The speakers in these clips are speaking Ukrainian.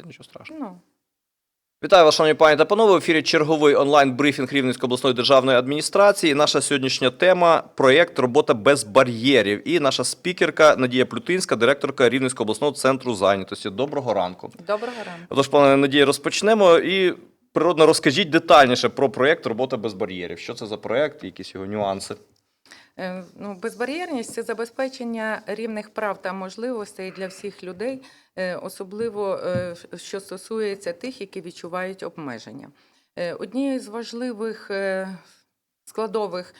Та нічого страшного. Ну, Вітаю вас, шановні пані та панове. В ефірі черговий онлайн-брифінг Рівненської обласної державної адміністрації. Наша сьогоднішня тема проєкт Робота без бар'єрів. І наша спікерка Надія Плютинська, директорка Рівненського обласного центру зайнятості. Доброго ранку. доброго ранку. Отож, пане Надія, розпочнемо і природно розкажіть детальніше про проєкт Робота без бар'єрів. Що це за проєкт, якісь його нюанси? Е, Ну, безбар'єрність це забезпечення рівних прав та можливостей для всіх людей, е, особливо е, що стосується тих, які відчувають обмеження. Однією з важливих складових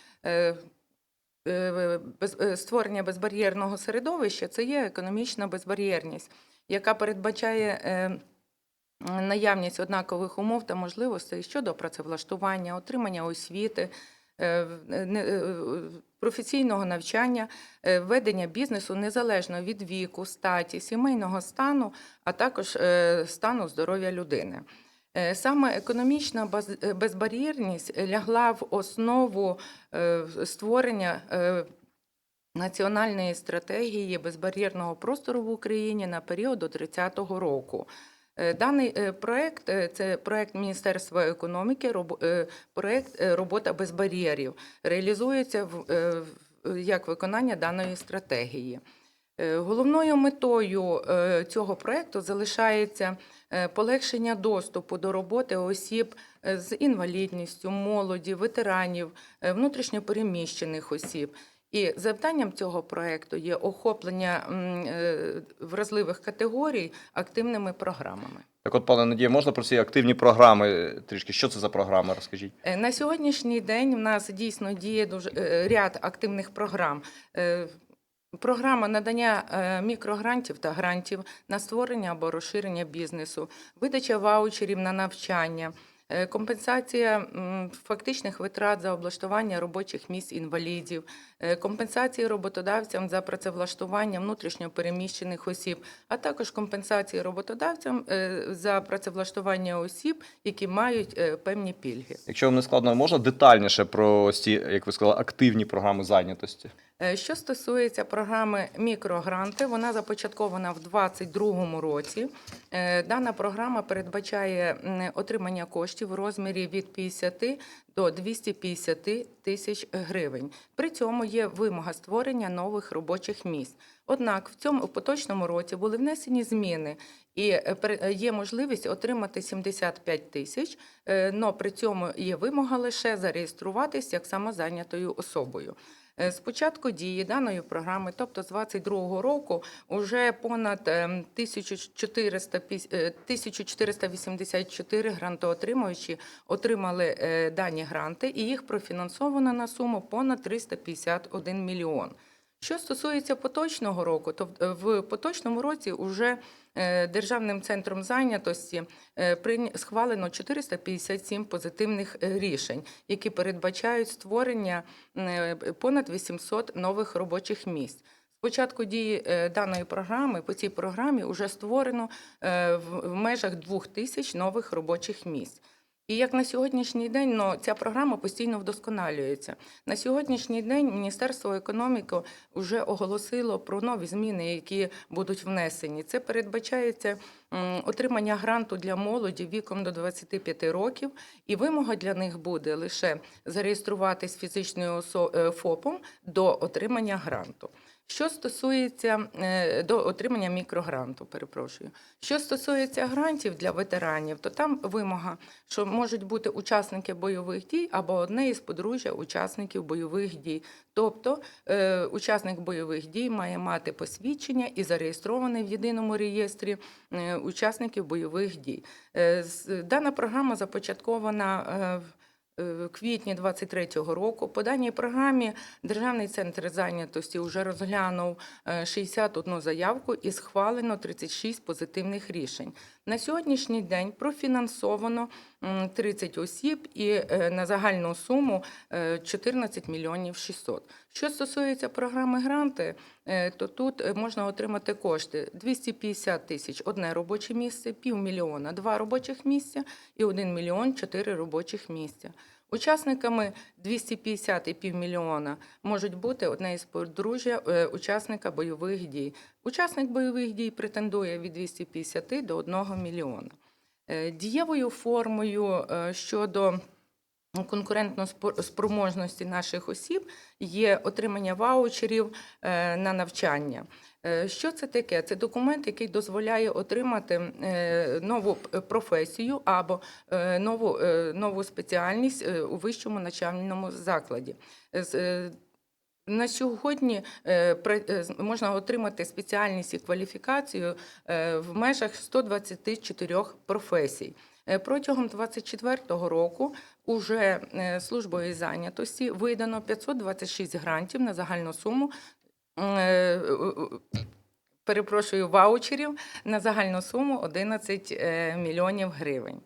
створення безбар'єрного середовища це є економічна безбар'єрність, яка передбачає наявність однакових умов та можливостей щодо працевлаштування, отримання освіти, професійного навчання, е, ведення бізнесу незалежно від віку, статі, сімейного стану, а також е, стану здоров'я людини. Е, Саме економічна е, безбар'єрність лягла в основу е, створення е, національної стратегії безбар'єрного простору в Україні на період до 30-го року. Е, Даний е, проект е, це проект Міністерства економіки, проект робота без бар'єрів. Реалізується в- як виконання даної стратегії. Головною метою цього проекту залишається полегшення доступу до роботи осіб з інвалідністю, молоді, ветеранів, внутрішньопереміщених осіб. І завданням цього проекту є охоплення е, вразливих категорій активними програмами. Так от, пане Надія, можна про ці активні програми трішки? Що це за програми? Розкажіть. Е, На сьогоднішній день в нас дійсно діє дуже е, ряд активних програм. Е, Програма надання е, мікрогрантів та грантів на створення або розширення бізнесу, видача ваучерів на навчання, е, компенсація фактичних витрат за облаштування робочих місць інвалідів, е, компенсації роботодавцям за працевлаштування внутрішньопереміщених осіб, а також компенсації роботодавцям е, за працевлаштування осіб, які мають е, певні пільги. Якщо вам не складно, можна детальніше про ці, як ви сказали, активні програми зайнятості? Е, Що стосується програми мікрогранти, вона започаткована в 2022 році. Е, Дана програма передбачає отримання коштів в розмірі від 50 до 250 тисяч гривень. При цьому є вимога створення нових робочих місць. Однак в цьому поточному році були внесені зміни, і е, е, є можливість отримати 75 тисяч, але при цьому є вимога лише зареєструватись як самозайнятою особою. Е, З початку дії даної програми, тобто з 2022 року, вже понад ем, 1400 піс- е, 1484 грантоотримувачі отримали е, дані гранти, і їх профінансовано на суму понад 351 мільйон. Що стосується поточного року, то в- поточному році вже е, Державним центром зайнятості е, схвалено 457 позитивних е, рішень, які передбачають створення понад 800 нових робочих місць. Початку дії даної програми по цій програмі вже створено в межах 2 тисяч нових робочих місць. І як на сьогоднішній день ну, ця програма постійно вдосконалюється. На сьогоднішній день Міністерство економіки вже оголосило про нові зміни, які будуть внесені. Це передбачається отримання гранту для молоді віком до 25 років, і вимога для них буде лише зареєструватись фізичною е, ФОПом до отримання гранту. Що стосується е, до отримання мікрогранту, перепрошую. Що стосується грантів для ветеранів, то там вимога, що можуть бути учасники бойових дій або одне із подружжя учасників бойових дій. Тобто е, учасник бойових дій має мати посвідчення і зареєстрований в єдиному реєстрі е, учасників бойових дій. Дана програма започаткована е, е, квітні 23-го року. По даній програмі Державний центр зайнятості вже розглянув е, 61 заявку і схвалено 36 позитивних рішень. На сьогоднішній день профінансовано 30 осіб і е, на загальну суму е, 14 мільйонів 600. Що стосується програми гранти, е, то тут е, можна отримати кошти 250 тисяч одне робоче місце, півмільйона два робочих місця і 1 мільйон 4 робочих місця. Учасниками 250 і півмільйона можуть бути одне із подружжя е, учасника бойових дій. Учасник бойових дій претендує від 250 до 1 мільйона. Е, Дієвою формою е, щодо конкурентно спроможності наших осіб є отримання ваучерів е, на навчання. Що це таке? Це документ, який дозволяє отримати нову професію або нову, нову спеціальність у вищому навчальному закладі. На сьогодні е, е, можна отримати спеціальність і кваліфікацію е, в межах 124 професій. Протягом 2024 року уже службою зайнятості видано 526 грантів на загальну суму. Перепрошую, ваучерів на загальну суму 11 е, мільйонів гривень.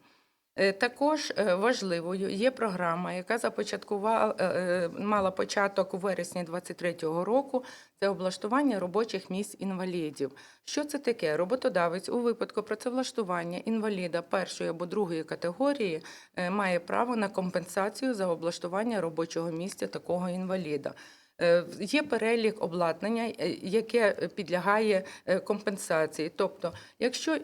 Е, Також е, важливою є програма, яка започаткувала е, мала початок у вересні 2023 року. Це облаштування робочих місць інвалідів. Що це таке? Роботодавець у випадку працевлаштування інваліда першої або другої категорії має право на компенсацію за облаштування робочого місця такого інваліда. Е, Є перелік обладнання, е, яке підлягає е, компенсації. Тобто, якщо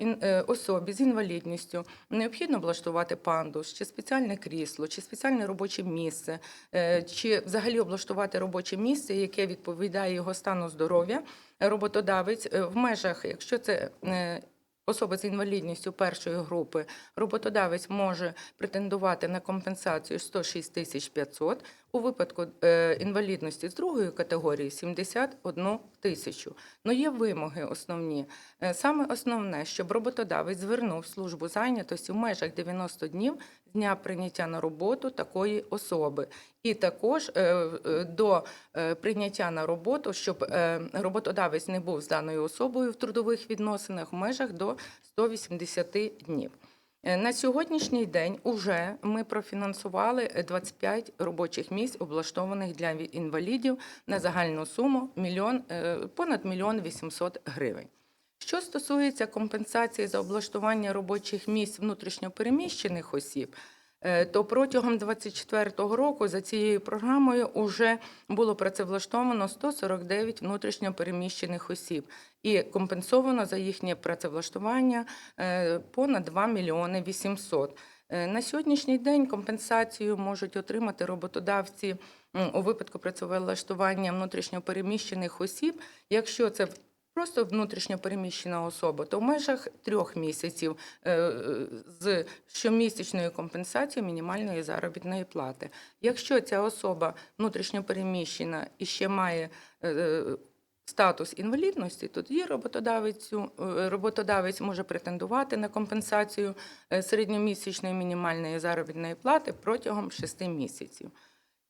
особі з інвалідністю необхідно облаштувати пандус, чи спеціальне крісло, чи спеціальне робоче місце, чи взагалі облаштувати робоче місце, яке відповідає його стану здоров'я, роботодавець в межах, якщо це Особа з інвалідністю першої групи роботодавець може претендувати на компенсацію 106 тисяч 500, у випадку е, інвалідності з другої категорії 71 тисячу. Ну є вимоги основні. Е, Саме основне, щоб роботодавець звернув службу зайнятості в межах 90 днів з дня прийняття на роботу такої особи. І також е, е, до е, прийняття на роботу, щоб роботодавець не був з даною особою в трудових відносинах в межах до 180 днів. На сьогоднішній день уже ми профінансували е, 25 робочих місць, облаштованих для інвалідів на загальну суму мільйон, понад мільйон 800 гривень. Що стосується компенсації за облаштування робочих місць внутрішньопереміщених осіб, то протягом 2024 року за цією програмою вже було працевлаштовано 149 внутрішньопереміщених осіб і компенсовано за їхнє працевлаштування е, понад 2 мільйони 800. Е, На сьогоднішній день компенсацію можуть отримати роботодавці у випадку працевлаштування внутрішньопереміщених осіб, якщо це просто внутрішньо переміщена особа, то в межах трьох місяців е, е, з щомісячною компенсацією мінімальної заробітної плати. Якщо ця особа внутрішньо переміщена і ще має е, статус інвалідності, то тоді роботодавцю, е, роботодавець може претендувати на компенсацію е, середньомісячної мінімальної заробітної плати протягом шести місяців.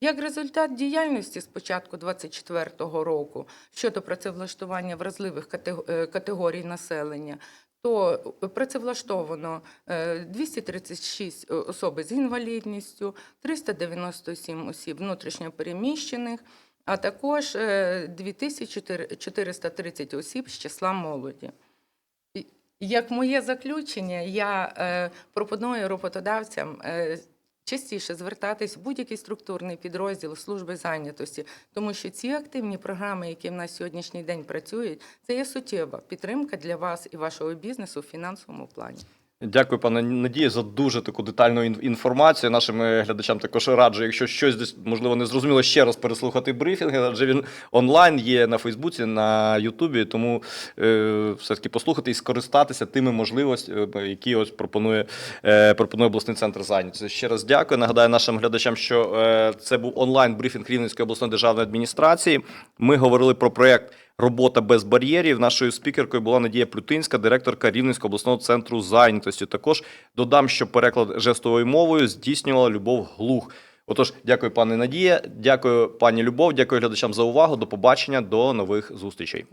Як результат діяльності з початку 2024 року щодо працевлаштування вразливих е, категорій населення, то працевлаштовано е, 236 особи з інвалідністю, 397 осіб внутрішньопереміщених, а також е, 2430 осіб з числа молоді. Як моє заключення, я е, пропоную роботодавцям е, частіше звертатись в будь-який структурний підрозділ служби зайнятості, тому що ці активні програми, які в нас сьогоднішній день працюють, це є суттєва підтримка для вас і вашого бізнесу в фінансовому плані. Дякую, пане Надія, за дуже таку детальну інформацію. Нашим е, глядачам також раджу, якщо щось десь можливо не зрозуміло, ще раз переслухати брифінг, адже він онлайн є на Фейсбуці, на Ютубі. Тому е, все таки послухати і скористатися тими можливостями, які ось пропонує, е, пропонує обласний центр зайнятості. Ще раз дякую. Нагадаю нашим глядачам, що е, це був онлайн брифінг Рівненської обласної державної адміністрації. Ми говорили про проект. Робота без бар'єрів. Нашою спікеркою була Надія Плютинська, директорка Рівненського обласного центру зайнятості. Також додам, що переклад жестовою мовою здійснювала Любов Глух. Отож, дякую, пане Надія, дякую, пані Любов, дякую глядачам за увагу. До побачення, до нових зустрічей.